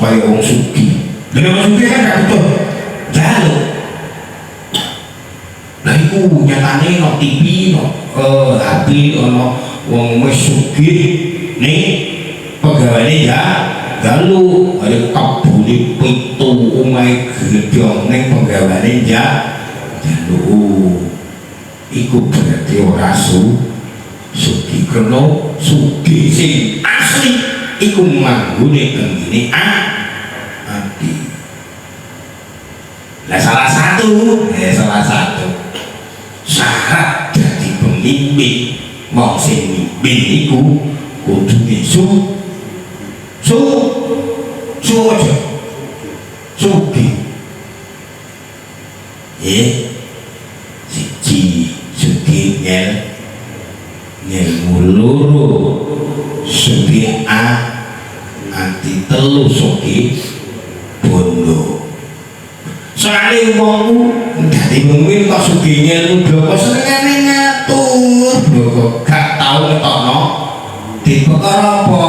kaya orang suki. Jadi orang suki kan gak butuh jaluk nah itu nyatanya no TV no uh, eh, HP no orang suki. Nih pegawainya ya galu ada kabuli pitu umai gedong nih pegawainya ya galu iku berarti orang su suki kena suki sing asli iku manggone tengene ah ati lah salah satu. Eh salah satu. Syarat jadi pemimpin. Wong sing mimpin iku kudune su. Su. Su aja ngel muluru sugi a anti telu sugi bondo. Soalnya wong dari mungkin kok suginya lu bloko senengane ngatur bloko. Gak tau ngetokno di perkara apa?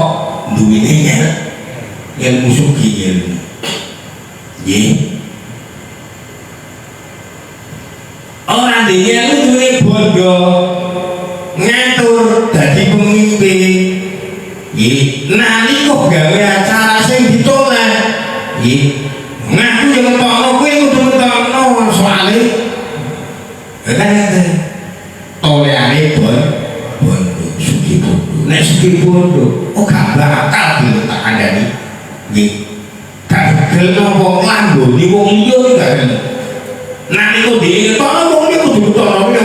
Duwine ngel ilmu sugi ilmu ye orang di ilmu duwe bondo dadi pemimpin. Ye nalika gawe acara sing ditolak ye ngaku yang ngetokno kuwi kudu ngetokno soalé. Kan ngene toleane bon bondo sugi bondo. Nek sugi bondo oh gak bakal diletak kandhani? Nggih gak gelem apa nglamboni wong liya gak niku dhewe ngetokno wong liya kudu ngetokno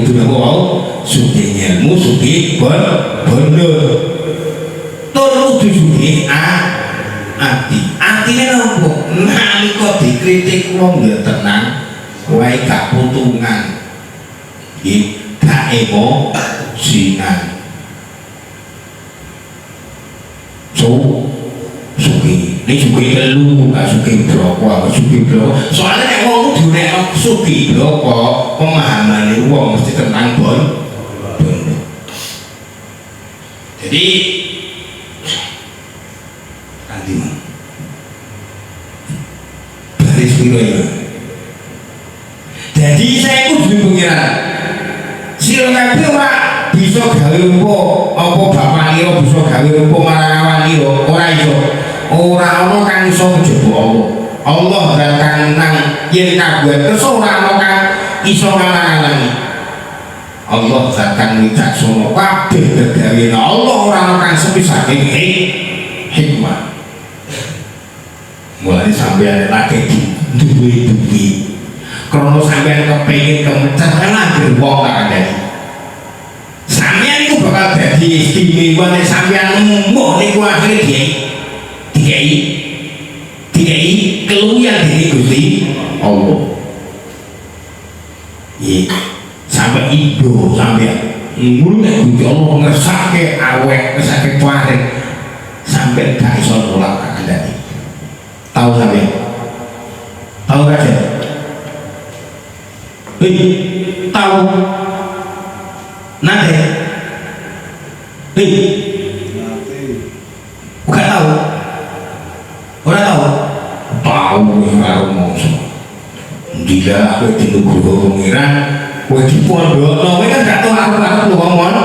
Nugroho sugih ilmu sugih bon bondo turu duduhe a. Ati atine nopo nalika dikritik wong ya tenang wae gak putungan nggih gak emo sinan so sugih ini sugi telu gak sugi bloko gak sugi bloko soalnya nek wong kudu nek mà. bloko pemahamane wong mesti tenang bon đi, jadi nanti mah baris piro ya jadi saya kudu pengiran sira kabeh ora bisa gawe apa apa bapak lira bisa gawe apa marang ora ana kang iso njaba Allah. Allah dan kang nang yen kabeh kersa ora ana kang iso ngalang-alangi. Allah zat kang wicaksana. Kabeh gegawene Allah ora ana kang sepisah hikmah. Mulai sampean lagi duwe-duwe krono sampean kepengin kemecer lagi wong tak ada sampean itu bakal jadi istimewa nek sampean emoh niku akhirnya dia dikai dikai keluyan dari Gusti Allah. Iya. Sampai ibu sampean mulai Gusti Allah ngesake awek ngesake kuarit sampai gak iso nolak kakandani tahu sampai tahu gak sih Hei, tahu. Nade Hei, Gila aku di nugroho pengiran Kowe di pondok no, kowe kan tau aku aku lu ngomong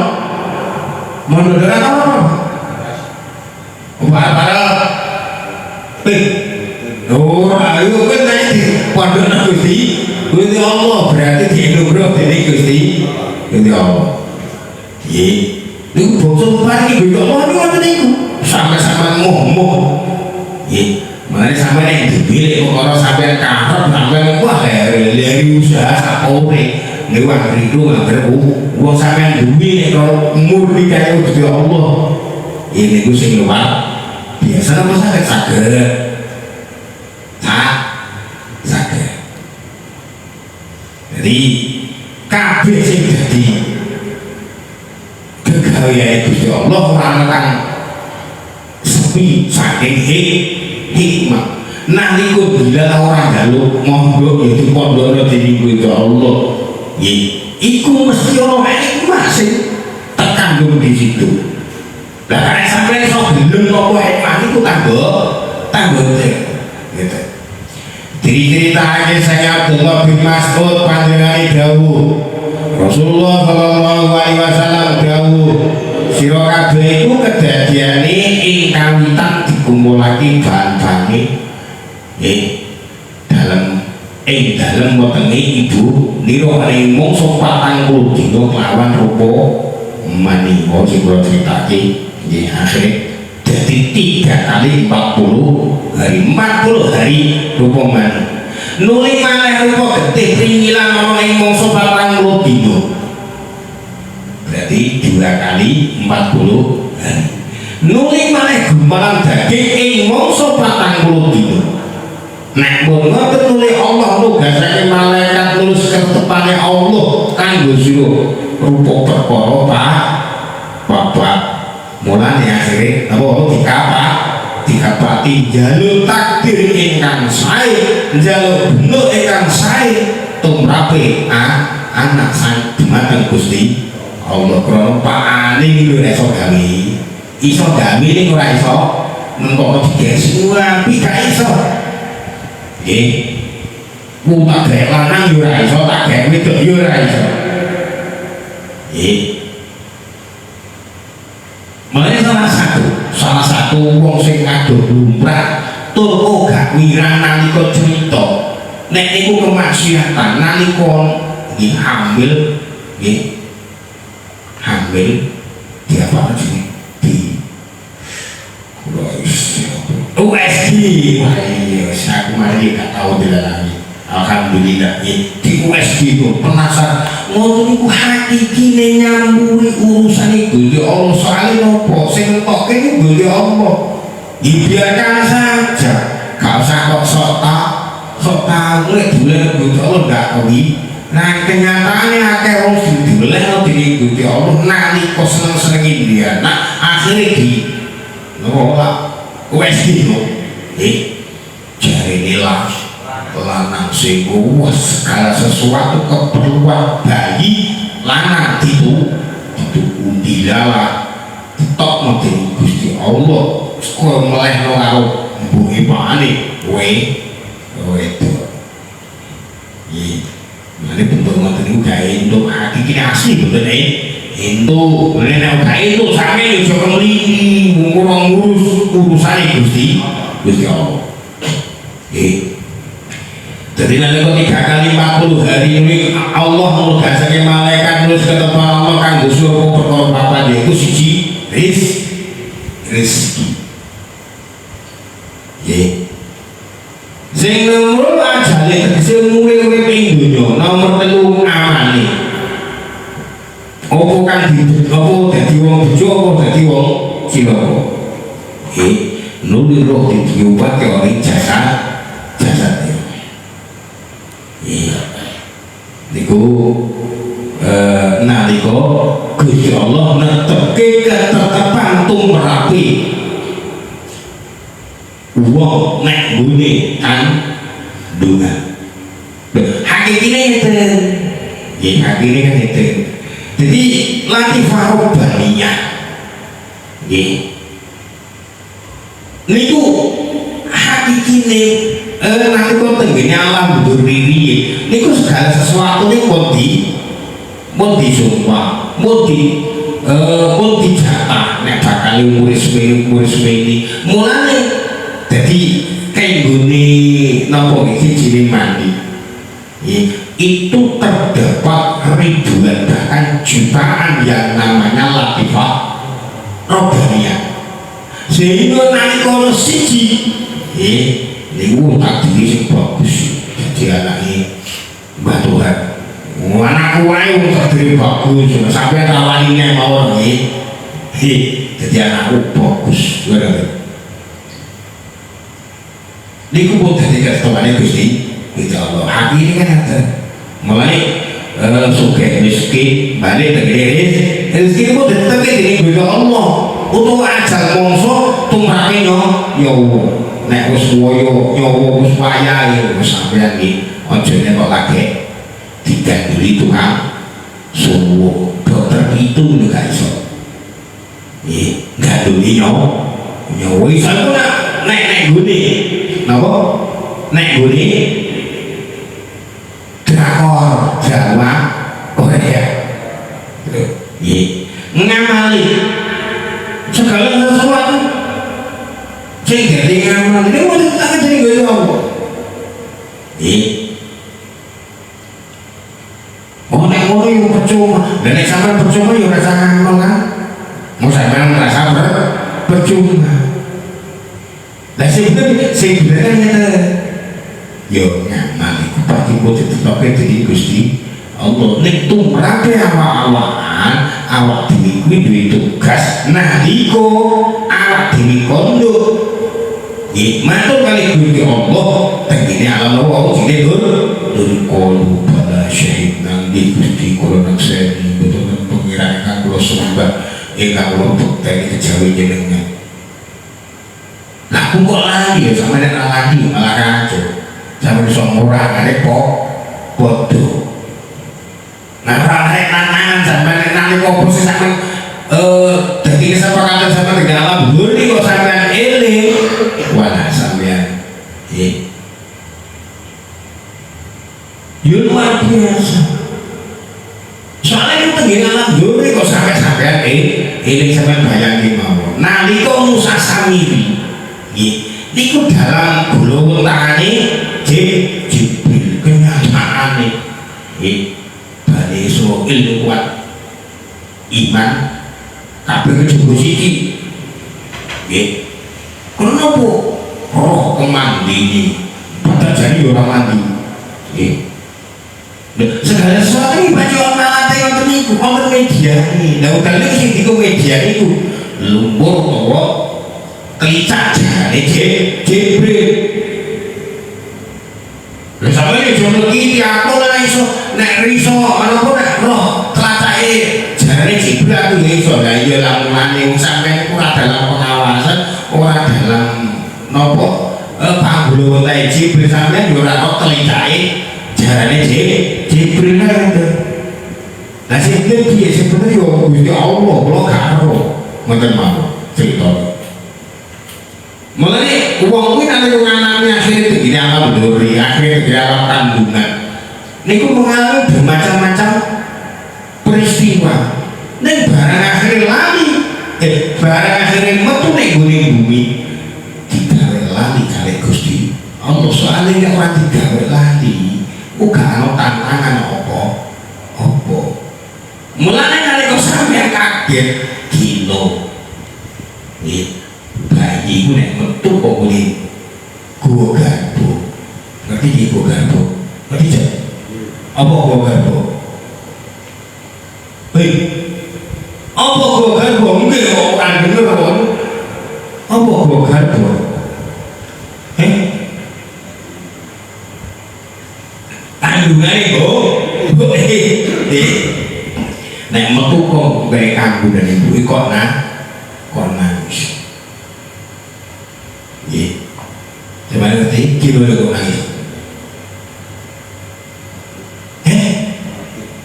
Mondo gak tau apa? Padahal Eh Oh, ayo kan naik di pondok na Gusti. Gusti Allah berarti di nugroho dari Gusti. Gusti Allah. Iya. Ini bongso pari Gusti Allah ini apa Sama-sama ngomong. Iya Mari sampai yang kok sampai karep sampai wah dari usaha sapore niku anggere itu anggere wong sampean duwe nek kalau murni kaya Gusti Allah ini ku sing luar biasa apa sakit saged sak saged jadi kabeh sing dadi kegaweane Gusti Allah ora kang sepi saking hik- hikmah. Nalika bila ora jaluk monggo ya dipondhono dening Gusti Allah. Ya iku mesti ana hikmah sing terkandung di situ. Lah karena sampai iso gelem apa hikmah iku tanggo tanggo gitu Diceritain saya Abdullah bin Mas'ud panjenengane dawuh Rasulullah sallallahu alaihi wasallam dawuh sira kabeh iku kedadiane ing kawitan dikumpulake bahan-bahane nggih. Dalam ing dalem wetenge ibu nira ing mungsuh 40 dina kelawan rupa manihwa sing kula critake. Nggih akhire jadi tiga kali 40 hari 40 hari rupa manih nuli maneh rupa getih ringilan ana ing mungsuh 40 dina berarti dua kali 40 hari. Nuli maneh gumpalan daging ing mungsuh 40 dina Nek pun ngoten nuli Allah nugasake malaikat nulis kertepane Allah kanggo sira rupa perkara Pak. Bapak mulane akhire apa dikapak dikapati jalur takdir ingkang sae jalur benuk ingkang sae tumrape ah, anak sang dumateng Gusti Allah krana pakane lho nek iso gawe. Iso gawe ning ora iso. Nentokno digesi wapi gak iso. Nggih. Ku tak gawe lanang yo ora iso tak gawe wedok yo ora iso. Nggih. Mulai salah satu, salah satu wong sing ngaduh lumrah tur gak wirang nalika cerita. Nek niku kemaksiatan nalika nggih hamil nggih hamil di apa jenenge? Di kula isi USG. Wah iya, aku mari gak tau dilalami. Alhamdulillah ya, di USG itu penasaran. Ngono niku hakikine nyambui urusan itu Gusti Allah soalnya nopo? Sing netokke niku Gusti Allah. Dibiarkan saja. Gak usah kok sok tak sok tahu nek dolen Gusti Allah gak kuwi nah kenyataannya akeh wong dideleh no diikuti Allah. Nalika seneng-seneng dia nah akhirnya di nolak wes dino eh jari nilah lanang sing luwes. Segala sesuatu keperluan bayi lanang itu itu undilalah tetap nanti gusti Allah. Sekolah meleh no karo mbuhi panik we we mane bentuk ngoten niku gawe entuk. Hakiki asli bener e entuk. Mene nek gak entuk sampe yo aja kelili ngurus urusane Gusti. Gusti Allah. Nggih. Jadi nanti tiga kali 40 hari ini Allah menugaskan malaikat nulis ke tempat Allah kan suruh perkara apa dia itu siji ris rizki ya sing nomor ajale nomor telu amane. Opo kan di opo dadi wong bejo opo dadi wong cilaka eh nuli roh diobat ke orang jasad jasad iya. Niku eh nalika Gusti Allah netepke ketetepan tumrapi wong nek gune kan dunga ya akhirnya kan itu. Jadi latifah robaniyah ya niku hakikine eh, nanti kau tenggine alam ini, niku segala sesuatu ini mau di mau di semua mau di eh, mau di jatah. Nek bakal umur semini umur semini mulanya jadi kengguni nopo iki jadi mandi ya itu terdapat ribuan bahkan jutaan yang namanya latifah robaniyah sehingga nalika ana siji eh niku tak diri bagus jadi anake Mbah Tuhan. Anakku wae wong terdiri bagus sampai rawanine mawon hi dadi anakku bagus niku pun dadi kersane Gusti Gusti Allah. Hati ini kan ada mulai eh, sugih miskin balik tegere rezeki pun tetep ini. Gusti Allah untuk ajal mongso tumrake nyo. Nyowo nek wis woyo nyowo wis wayahe wis sampeyan iki. Aja nek kok lagi diganduli tukang suwo dokter itu gak iso. Nggih, ganduli nyowo nyowo iso nek nek gune napa? Nek gune kho văn hóa của cái đẹp được gì? Năm hai cho cả lên số anh trên cái đi ngang mà nếu mà chúng ta trên người đâu gì orang orang yang percuma dan yang sampai percuma yang rasa ngomong kan mau saya bilang rasa percuma dan sebenarnya sebenarnya yo nggak ditoke dadi Gusti Allah. Nek tumrape awak-awakan awak dhewe kuwi duwe tugas nalika awak dhewe kondo. Nggih matur kali Gusti Allah tengene alam Allah sing dur dur kalu pada syahid nang di Gusti kula nakseni betul pengiran kang kula sembah ingkang kula bekteni kejawi jenengan lah kok lagi ya? Sama nek lagi malah kacau iso murah kare kok bodoh Nah, rarek nangan sampai nek nalika posisi sampean eh kesepakatan sama dengan alam buri kok sampean eling. Wah, sampean eh Yo luar biasa. Soalnya itu tenggine alam buri kok sampai sampean eh eling sampean bayangin mawon. Nalika Musa Samiri nggih niku dalam golongan tangane Jibril kenyataane nggih bani iso ilmu kuat. Iman kabeh kejaba siji nggih kenapa roh kemandini padahal jadi ora mandi. Nggih Lha, segala sesuatu ini baca orang latih wonten niku wonten media ini lha udah niku sing diku media niku lumpur utawa kelicak jane Jibril Sampe iki jono iki aku ora iso nek riso ana apa nek roh tlatake jarane Jibril aku ya iso. Lah iya lah sampeyan ora dalam pengawasan, ora dalam napa eh panggulung tae Jibril sampeyan yo ora kok tlatake jarane Jibril kan. Lah sing piye sebenarnya yo Gusti Allah kula gak ero. Ngoten mawon cerita. Mulai uang nganami akhirnya begini alam duri, akhirnya begini alam kandungan. Niku mengalami bermacam-macam peristiwa. Nek barang akhirnya lali, eh barang akhirnya metu nek gune bumi, digawe lali kali Gusti. Allah soalnya nek ora digawe lali, uga ana tantangan apa? Apa? Mulane nalika sampeyan kaget gila. Nggih bayi itu nek metu kok kuoga tu, lakini kuoga tu, lakini apa kuoga tu? Hei, apa kuoga tu? Mungkin orang dengar orang, apa kuoga tu? Hei, tanggungan itu, hei, hei, nak matu kau gaya kamu dan ibu ikut nah. കാലത്തെ തിരുവനന്തപുരമായി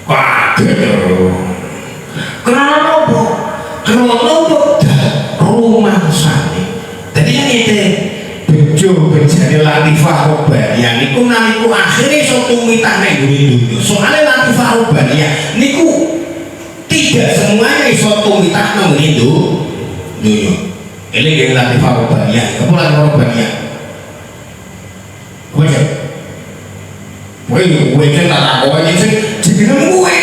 പാട്ട് kenapa? rumah jadi yang ini bejo latifah robaniyah niku naliku akhirnya so tumitan yang dunia. Soalnya latifah robaniyah niku tidak semuanya Suatu tumitah nang ngene dunya. Eling latifah robaniyah, kepulauan robaniyah. Wewe. Wewe, wekeza na ngoja, tikile Mungu wewe